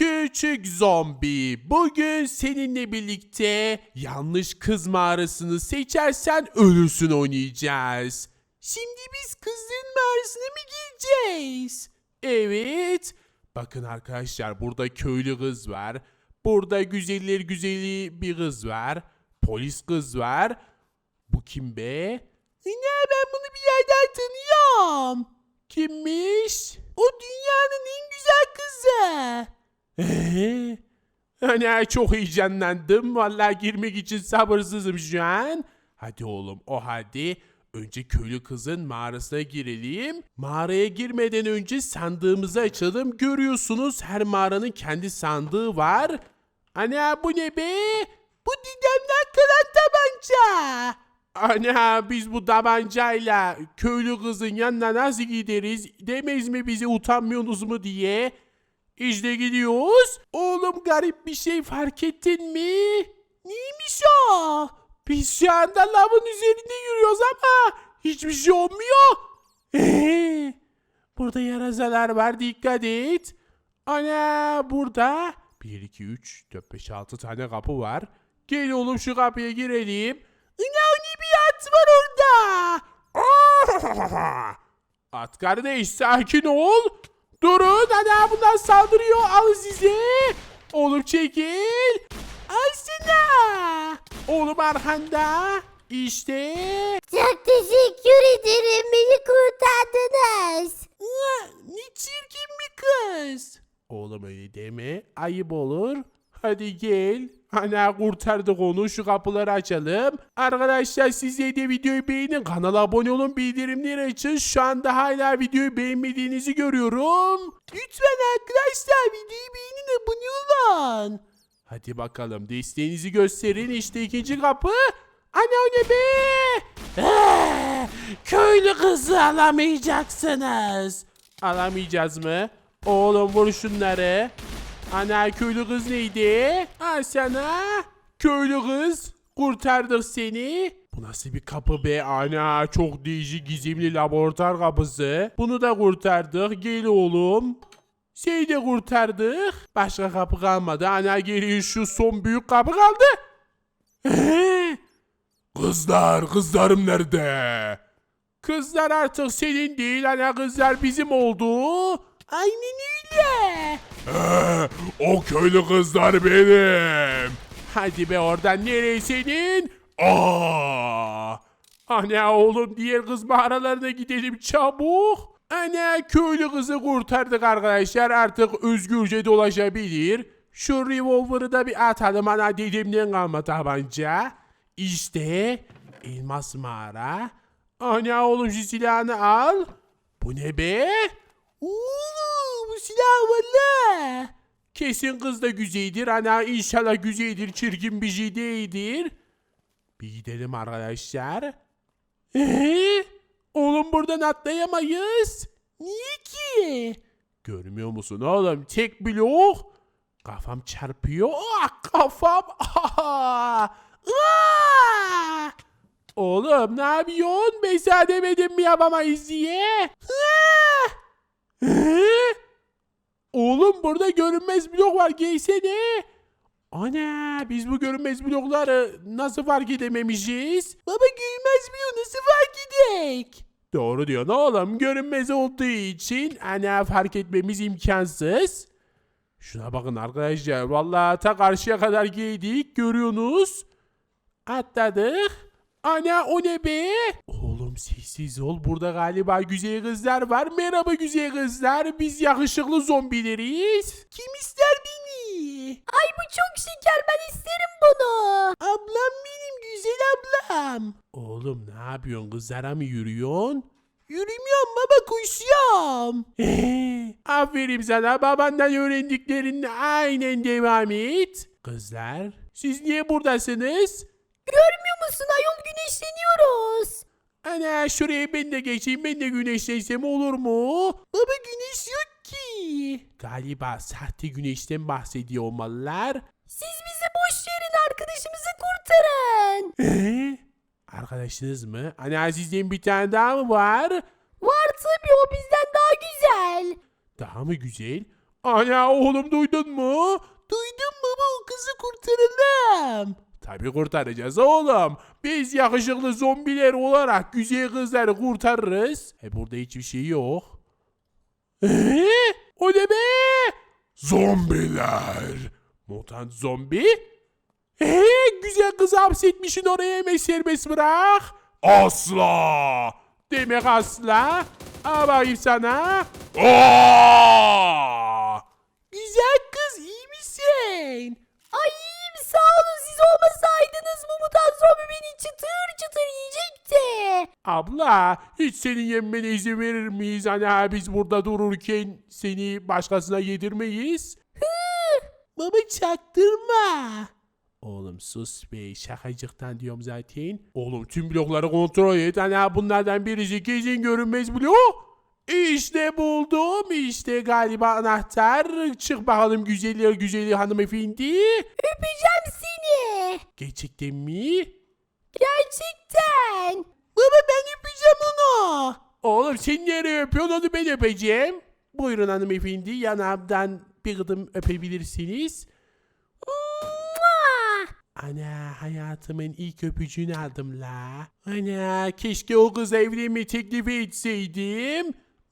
Küçük zombi, bugün seninle birlikte yanlış kız mağarasını seçersen ölürsün oynayacağız. Şimdi biz kızların mağarasına mı gireceğiz? Evet. Bakın arkadaşlar burada köylü kız var. Burada güzeller güzeli bir kız var. Polis kız var. Bu kim be? Ne ben bunu bir yerden tanıyorum. Kimmiş? O dünyanın en güzel kızı. Eee? Hani çok heyecanlandım. Vallahi girmek için sabırsızım şu an. Hadi oğlum o hadi. Önce köylü kızın mağarasına girelim. Mağaraya girmeden önce sandığımızı açalım. Görüyorsunuz her mağaranın kendi sandığı var. Ana bu ne be? Bu dedemden kalan tabanca. Ana biz bu tabancayla köylü kızın yanına nasıl gideriz? Demez mi bizi utanmıyorsunuz mu diye? İşte gidiyoruz. Oğlum garip bir şey fark ettin mi? Neymiş o? Biz şu anda lavın üzerinde yürüyoruz ama hiçbir şey olmuyor. Burada yarasalar var dikkat et. Ana burada 1, 2, 3, 4, 5, 6 tane kapı var. Gel oğlum şu kapıya girelim. Ana ne bir at var orada. At kardeş sakin ol. Durun ana bunlar saldırıyor al size. Oğlum çekil. Alsana. Oğlum arkanda. İşte. Çok teşekkür ederim. Beni kurtardınız. Ya, ne çirkin bir kız. Oğlum öyle deme. Ayıp olur. Hadi gel. Ana kurtardık onu. Şu kapıları açalım. Arkadaşlar siz de videoyu beğenin. Kanala abone olun. Bildirimleri açın. Şu anda hala videoyu beğenmediğinizi görüyorum. Lütfen arkadaşlar videoyu beğenin. Abone olun. Hadi bakalım. Desteğinizi gösterin. İşte ikinci kapı. Ana o ne be? Ee, köylü kızı alamayacaksınız. Alamayacağız mı? Oğlum vur şunları. Ana köylü kız neydi? Ha sana. Köylü kız. Kurtardık seni. Bu nasıl bir kapı be? Ana çok değişik gizemli laboratuvar kapısı. Bunu da kurtardık. Gel oğlum. Seni de kurtardık. Başka kapı kalmadı. Ana geriye şu son büyük kapı kaldı. Kızlar, kızlarım nerede? Kızlar artık senin değil, ana kızlar bizim oldu. Aynen öyle. Ee, o köylü kızlar benim. Hadi be oradan nereye senin? Aa! Ana oğlum diğer kız mağaralarına gidelim çabuk. Ana köylü kızı kurtardık arkadaşlar artık özgürce dolaşabilir. Şu revolver'ı da bir atalım ana dedemden kalma tabanca. İşte elmas mağara. Ana oğlum şu silahını al. Bu ne be? Oo, silah valla. Kesin kız da güzeldir. Ana inşallah güzeldir. Çirkin bir şey değildir. Bir gidelim arkadaşlar. Ee? Oğlum buradan atlayamayız. Niye ki? Görmüyor musun oğlum? Tek blok. Kafam çarpıyor. Ah, kafam. Ah! Ah! Oğlum ne yapıyorsun? Sana demedim mi yapamayız diye? Ah! Ee? Oğlum burada giysene. Ana biz bu görünmez blokları nasıl fark edememişiz? Baba görünmez blok nasıl fark edek? Doğru diyor oğlum görünmez olduğu için ana fark etmemiz imkansız. Şuna bakın arkadaşlar vallahi ta karşıya kadar giydik görüyorsunuz. Atladık. Ana o ne be? Oğlum sessiz ol. Burada galiba güzel kızlar var. Merhaba güzel kızlar. Biz yakışıklı zombileriz. Kim ister beni? Ay bu çok şeker. Ben isterim bunu. Ablam benim güzel ablam. Oğlum ne yapıyorsun? Kızlara mı yürüyorsun? Yürümüyorum baba koşuyorum. Aferin sana babandan öğrendiklerinle aynen devam et. Kızlar siz niye buradasınız? Görmüyor musun ayol güneşleniyoruz. Ana şuraya ben de geçeyim ben de güneşlensem olur mu? Baba güneş yok ki. Galiba sahte güneşten bahsediyor olmalılar. Siz bizi boş verin arkadaşımızı kurtarın. Ee? Arkadaşınız mı? Ana sizden bir tane daha mı var? Var tabii o bizden daha güzel. Daha mı güzel? Ana oğlum duydun mu? Duydum baba o kızı kurtaralım. Tabii kurtaracağız oğlum. Biz yakışıklı zombiler olarak güzel kızları kurtarırız. E burada hiçbir şey yok. Eee? O ne be? Zombiler. Mutant zombi? Eee güzel kızı hapsetmişsin oraya hemen serbest bırak. Asla. Demek asla. Al bakayım sana. Aa! Güzel kız iyi misin? Ay sağ olun siz olmasaydınız bu mutant zombi beni çıtır çıtır yiyecekti. Abla hiç senin yenmene izin verir miyiz? Hani biz burada dururken seni başkasına yedirmeyiz. Baba çaktırma. Oğlum sus be şakacıktan diyorum zaten. Oğlum tüm blokları kontrol et. Hani bunlardan birisi kesin görünmez blok. İşte buldum. İşte galiba anahtar. Çık bakalım güzeller güzeli hanımefendi. Öpeceğim Gerçekten mi? Gerçekten. Baba ben öpeceğim onu. Oğlum sen nereye öpüyorsun onu ben öpeceğim. Buyurun hanımefendi yanağımdan bir gıdım öpebilirsiniz. Ana hayatımın ilk öpücüğünü aldım la. Ana keşke o kız evlenme teklifi etseydim.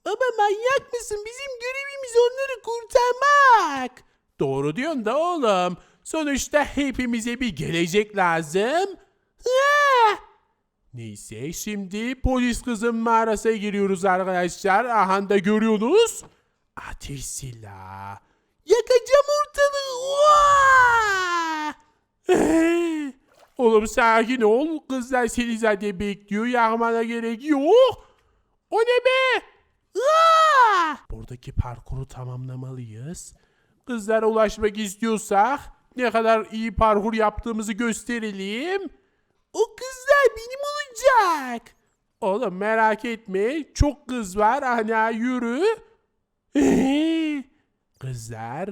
Baba manyak mısın? Bizim görevimiz onları kurtarmak. Doğru diyorsun da oğlum. Sonuçta hepimize bir gelecek lazım. Ah! Neyse şimdi polis kızın mağarasına giriyoruz arkadaşlar. Aha da görüyorsunuz. Ateş silah. Yakacağım ortalığı. Eh! Oğlum sakin ol. Kızlar seni zaten bekliyor. Yakmana gerek yok. O ne be? Buradaki parkuru tamamlamalıyız. Kızlara ulaşmak istiyorsak ne kadar iyi parkur yaptığımızı gösterelim. O kızlar benim olacak. Oğlum merak etme. Çok kız var. Ana yürü. Eh! Kızlar.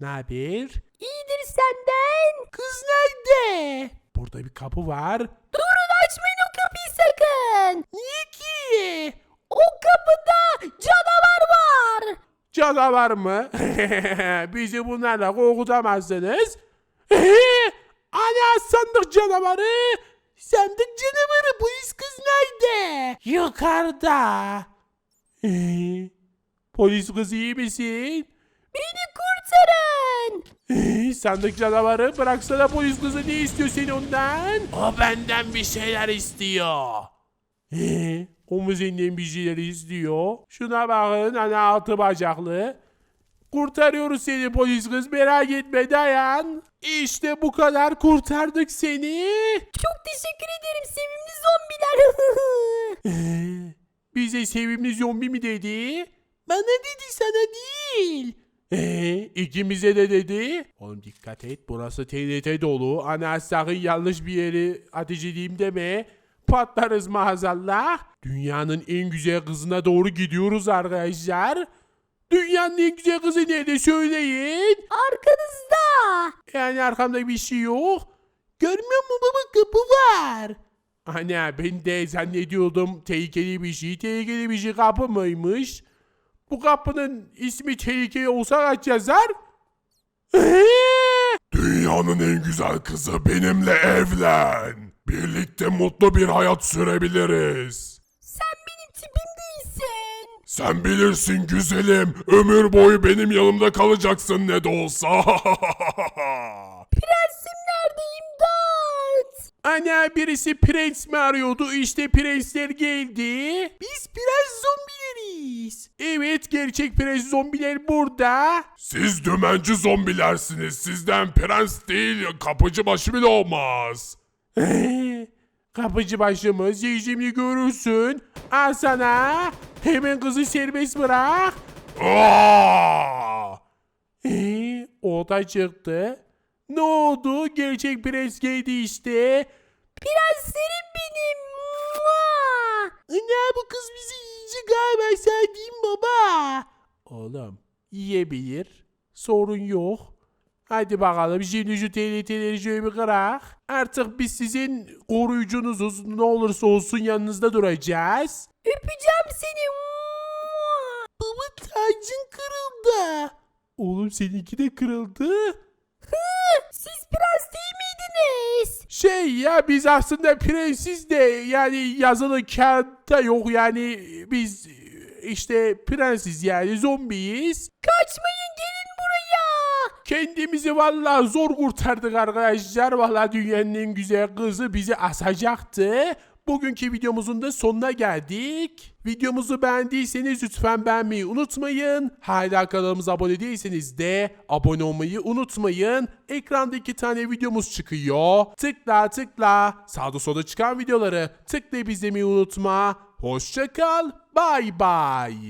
Ne haber? İyidir senden. Kız nerede? Burada bir kapı var. Durun açmayın o kapıyı sakın. Niye ki? O kapıda canavar var. Canavar mı? Bizi bunlarla korkutamazsınız. Ana sandık canavarı. Sandık canavarı polis kız nerede? Yukarıda. Polis kız iyi misin? Beni kurtarın. Sandık canavarı bıraksana polis kızı ne istiyor sen ondan? O benden bir şeyler istiyor. O mu senden bir şeyler istiyor? Şuna bakın hani altı bacaklı. Kurtarıyoruz seni polis kız merak etme dayan. İşte bu kadar kurtardık seni. Çok teşekkür ederim sevimli zombiler. Bize sevimli zombi mi dedi? Bana dedi sana değil. Ee, ikimize de dedi. Oğlum dikkat et burası TNT dolu. Ana sakın yanlış bir yeri ateş edeyim deme. Patlarız maazallah. Dünyanın en güzel kızına doğru gidiyoruz arkadaşlar. Dünyanın en güzel kızı nerede söyleyin. Arkanızda. Yani arkamda bir şey yok. Görmüyor musun baba kapı var. Ana ben de zannediyordum tehlikeli bir şey. Tehlikeli bir şey kapı mıymış? Bu kapının ismi tehlikeli olsa kaç yazar? Dünyanın en güzel kızı benimle evlen. Birlikte mutlu bir hayat sürebiliriz. Sen benim tipim değilsin. Sen bilirsin güzelim. Ömür boyu benim yanımda kalacaksın ne de olsa. Prensim nerede imdat? Ana birisi prens mi arıyordu? İşte prensler geldi. Biz prens zombileriz. Evet gerçek prens zombiler burada. Siz dümenci zombilersiniz. Sizden prens değil kapıcı başı bile olmaz. Kapıcı başımız şimdi görürsün. Al sana. Hemen kızı serbest bırak. Ee, o da çıktı. Ne oldu? Gerçek prens geldi işte. Prenslerim benim. Ne bu kız bizi yiyecek galiba sen değil baba? Oğlum yiyebilir. Sorun yok. Hadi bakalım şimdi şöyle bir kırak. Artık biz sizin koruyucunuzuz. Ne olursa olsun yanınızda duracağız. Öpeceğim seni. Baba tacın kırıldı. Oğlum seninki de kırıldı. Siz prens değil miydiniz? Şey ya biz aslında prensiz de yani yazılı kağıtta yok yani biz işte prensiz yani zombiyiz. Kaçmayın. Kendimizi vallahi zor kurtardık arkadaşlar. Vallahi dünyanın en güzel kızı bizi asacaktı. Bugünkü videomuzun da sonuna geldik. Videomuzu beğendiyseniz lütfen beğenmeyi unutmayın. Hala kanalımıza abone değilseniz de abone olmayı unutmayın. Ekranda iki tane videomuz çıkıyor. Tıkla tıkla. Sağda solda çıkan videoları tıklayıp izlemeyi unutma. Hoşça kal. Bay bay.